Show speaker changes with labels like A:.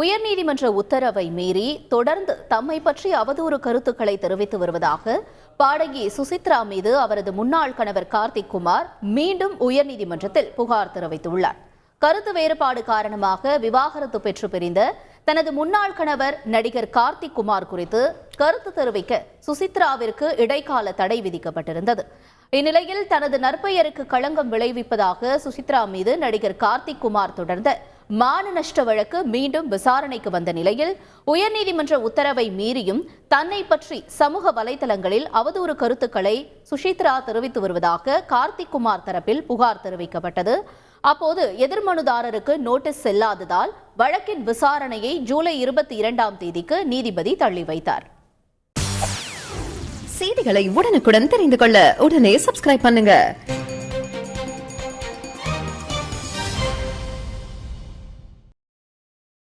A: உயர்நீதிமன்ற உத்தரவை மீறி தொடர்ந்து தம்மை பற்றி அவதூறு கருத்துக்களை தெரிவித்து வருவதாக பாடகி சுசித்ரா மீது அவரது முன்னாள் கணவர் கார்த்திக் குமார் மீண்டும் உயர்நீதிமன்றத்தில் புகார் தெரிவித்துள்ளார். கருத்து வேறுபாடு காரணமாக விவாகரத்து பெற்று பிரிந்த தனது முன்னாள் கணவர் நடிகர் கார்த்திக் குமார் குறித்து கருத்து தெரிவிக்க சுசித்ராவிற்கு இடைக்கால தடை விதிக்கப்பட்டிருந்தது. இந்நிலையில் தனது நற்பெயருக்கு களங்கம் விளைவிப்பதாக சுசித்ரா மீது நடிகர் கார்த்திக் குமார் தொடர்ந்த மான நஷ்ட வழக்கு மீண்டும் விசாரணைக்கு வந்த நிலையில் உயர்நீதிமன்ற உத்தரவை மீறியும் தன்னை பற்றி சமூக வலைதளங்களில் அவதூறு கருத்துக்களை சுஷித்ரா தெரிவித்து வருவதாக கார்த்திக் குமார் தரப்பில் புகார் தெரிவிக்கப்பட்டது. அப்போது எதிர்மனுதாரருக்கு நோட்டீஸ் செல்லாததால் வழக்கின் விசாரணையை ஜூலை இருபத்தி இரண்டாம் தேதிக்கு நீதிபதி தள்ளி வைத்தார்.
B: செய்திகளை உடனுக்குடன் தெரிந்து கொள்ள உடனே சப்ஸ்கிரைப் பண்ணுங்க.